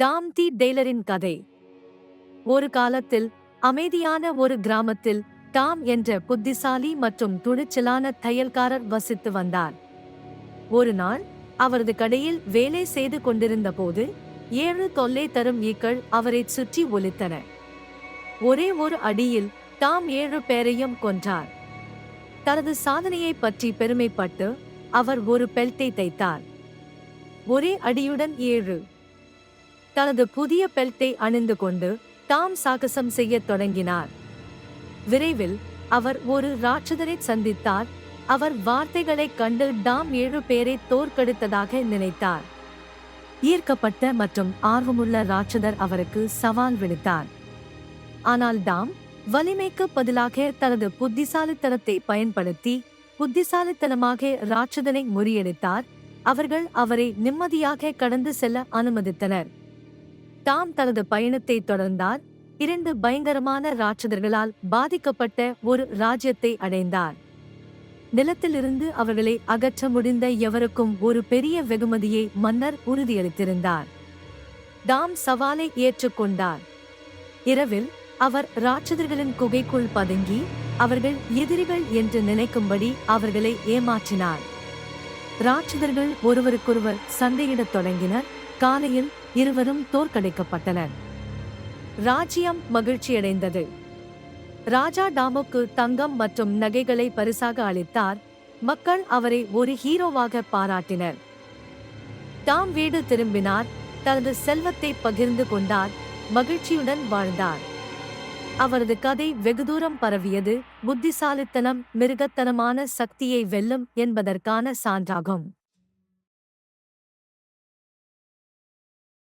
Tom தி டெய்லரின் கதை. ஒரு காலத்தில் அமைதியான ஒரு கிராமத்தில் டாம் என்ற புத்திசாலி மற்றும் துணிச்சலான தையல்காரர் வசித்து வந்தார். ஒரு நாள் அவரது கடையில் வேலை செய்து கொண்டிருந்த போது ஏழு தொல்லை தரும் ஈக்கள் அவரைச் சுற்றி ஒலித்தன. ஒரே ஒரு அடியில் டாம் ஏழு பேரையும் கொன்றார். தனது சாதனையை பற்றி பெருமைப்பட்டு அவர் ஒரு பெல்ட்டை தைத்தார். ஒரே அடியுடன் ஏழு தனது புதிய பெல்ட்டை அணிந்து கொண்டு டாம் சாகசம் செய்யத் தொடங்கினார். விரைவில் அவர் ஒரு ராட்சதரை சந்தித்தார். அவர் வார்த்தைகளைக் கண்டு டாம் ஏழு பேரை தோற்கடித்ததாக நினைத்தார். ஈர்க்கப்பட்ட மற்றும் ஆர்வமுள்ள ராட்சதர் அவருக்கு சவால் விடுத்தார். ஆனால் டாம் வலிமைக்கு பதிலாக தனது புத்திசாலித்தனத்தை பயன்படுத்தி புத்திசாலித்தனமாக ராட்சதனை முறியடித்தார். அவர்கள் அவரை நிம்மதியாக கடந்து செல்ல அனுமதித்தனர். தாம் தனது பயணத்தை தொடர்ந்தார். இரண்டு பயங்கரமான ராட்சதர்களால் பாதிக்கப்பட்ட ஒரு ராஜ்யத்தை அடைந்தார். நிலத்திலிருந்து அவர்களை அகற்ற முடிந்த எவருக்கும் ஒரு பெரிய வெகுமதியை மன்னர் உறுதியளித்திருந்தார். தாம் சவாலை ஏற்றுக்கொண்டார். இரவில் அவர் ராட்சதர்களின் குகைக்குள் பதுங்கி அவர்கள் எதிரிகள் என்று நினைக்கும்படி அவர்களை ஏமாற்றினார். ராட்சதர்கள் ஒருவருக்கொருவர் சண்டையிடத் தொடங்கினர். காலையில் இருவரும் தோற்கடிக்கப்பட்டனர். ராஜ்யம் மகிழ்ச்சியடைந்தது. ராஜா டாமுக்கு தங்கம் மற்றும் நகைகளை பரிசாக அளித்தார். மக்கள் அவரை ஒரு ஹீரோவாக பாராட்டினர். டாம் வீடு திரும்பினார். தனது செல்வத்தை பகிர்ந்து கொண்டார். மகிழ்ச்சியுடன் வாழ்ந்தார். அவரது கதை வெகு தூரம் பரவியது. புத்திசாலித்தனம் மிருகத்தனமான சக்தியை வெல்லும் என்பதற்கான சான்றாகும்.